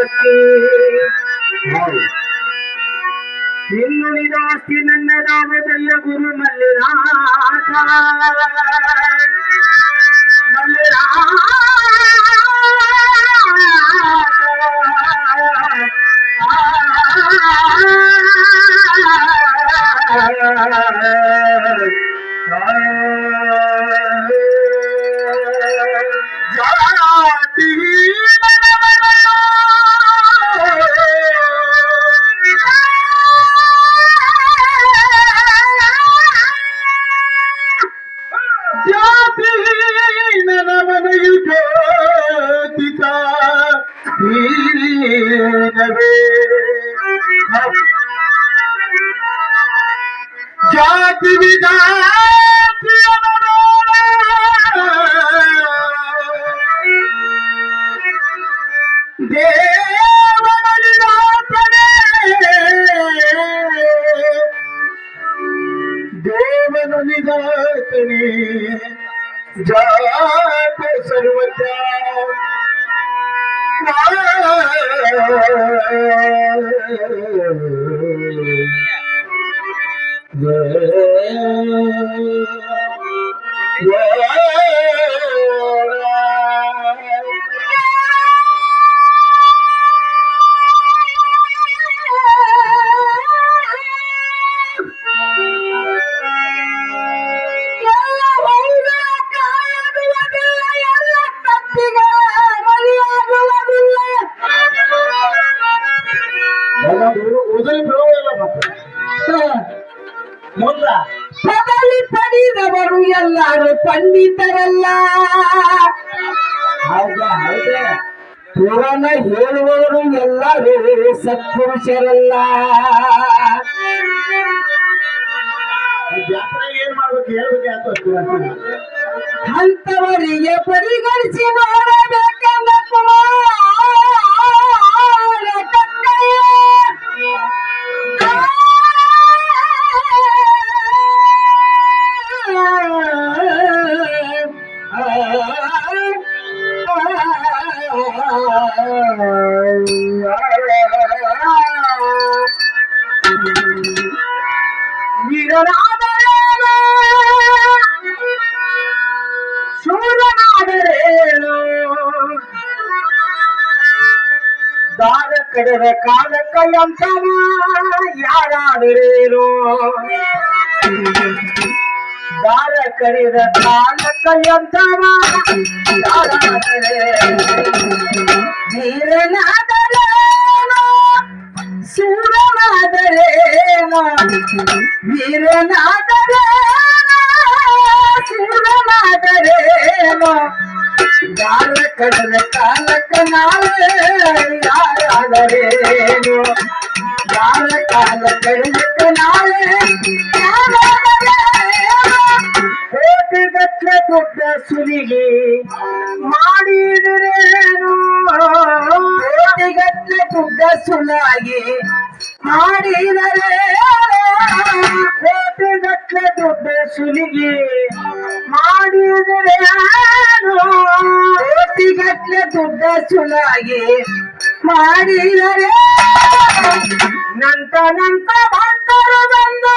ಆಸ್ತಿ ಇನ್ನುಳಿದ ಆಸ್ತಿ ನನ್ನ ರಾಮದಲ್ಲ ಗುರು ಮಲ್ಲಿರಾಟ ಜಾತಿ ਦੀਨਵੇ ਜਾਤ ਵਿਦਾਤ ਅਨਮੋਲ ਦੇਵ ਨਿਦਾਤਨੇ ਦੇਵ ਨਿਦਾਤਨੇ ਜਾਤ ਸਰਵਤਾ Yeah. ಪಂಡಿತರಲ್ಲ ಪುರಾಣ ಹೇಳುವವರು ಎಲ್ಲರೂ ಸತ್ಪುರುಷರಲ್ಲ. ಏನ್ ಮಾಡ್ಬೇಕು ಹೇಳ್ಬೇಕು ಅಂತವರಿಗೆ ಪರಿಗಣಿಸಿ ನೋಡಬೇಕೆಂದ ಕುಮಾರ. ವೀರನಾದರೇನು ಶೂರನಾದರೇನು ದಾರ ಕಡೆದ ಕಾಲಕ್ಕ ಎಂತವ ಯಾರಾದರೇನು ದಾರ ಕಡೆದ ಕಾಲಕ್ಕ ಎಂತವ ಯಾರಾದರೇನು ವೀರನಾದರೇನು ಯಾರ ಕಡೆದ ಕಾಲಕ್ಕ ನಾಳೆ ಯಾರಾದರೇನು? ಯಾರ ಕಾಲ ಕಡೆದಕ್ಕ ನಾಳೆ ಕೋಟಿಗಟ್ಟಲೆ ದೊಡ್ಡ ಸುಲಿಗೆ ಮಾಡಿದರೇನು? ಕೋಟಿಗಟ್ಟಲೆ ದೊಡ್ಡ ಸುಲಾಗಿ ಮಾಡಿದರೆ ಕೋಟಿಗಟ್ಟಲೆ ದುಡ್ಡು ಸುಲಿಗೆ ಮಾಡಿದರೆ ಕೋಟಿಗಟ್ಟಲೆ ದುಡ್ಡ ಸುಲಾಗಿ ಮಾಡಿದರೆ ನಂತ ನಂತ ಭಕ್ತರು ಬಂದು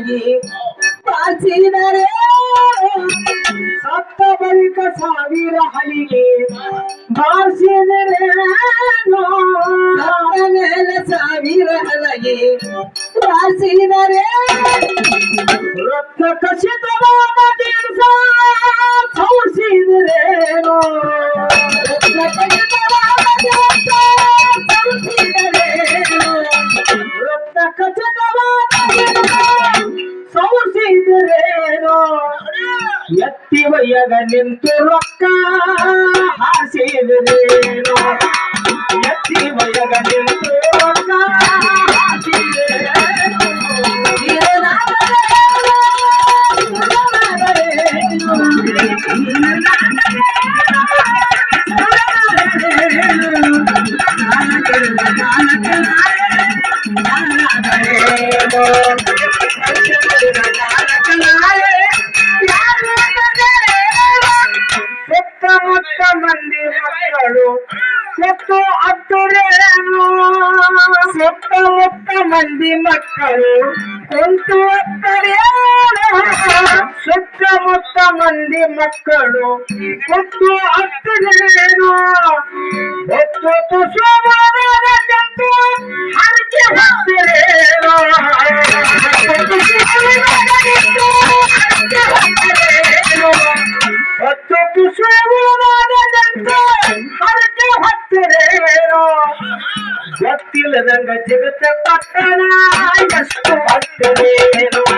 ಹಲಗಿ ಪಾಚಿದರೆ. ಸತ್ತ ಬಳಿಕ ಸಾವಿರ ಹಲಿಗೆ ಬಾರಿಸಿದರೆ. ಮೇಲೆ ಸಾವಿರ ಹಲಗೆ ಬಾರಿಸಿದರೆ. ರಕ್ತ ಕಸಿತವಾದ ದಿವಸ ಎತ್ತಿ ವಯ್ಯಗ ನಿಂತು ರೊಕ್ಕ ಹಾಸಿದ್ರೇನು ಎತ್ತಿ ವಯ್ಯಗ ನಿಂತು ಸುತ್ತಮುತ್ತ ಮಂದಿ ಮಕ್ಕಳು ಕುಂತು ಸುತ್ತಮುತ್ತ ಮಂದಿ ಮಕ್ಕಳು ಕುಂತು ಹತ್ತರೇನು ಹೊತ್ತು ತುಸುವಾದ ಗೊತ್ತಿಲ್ಲದಂಗ ಜಗತ್ತ ಪಟ್ಟಣ ಎಷ್ಟು ಹತ್ತಿರೇನು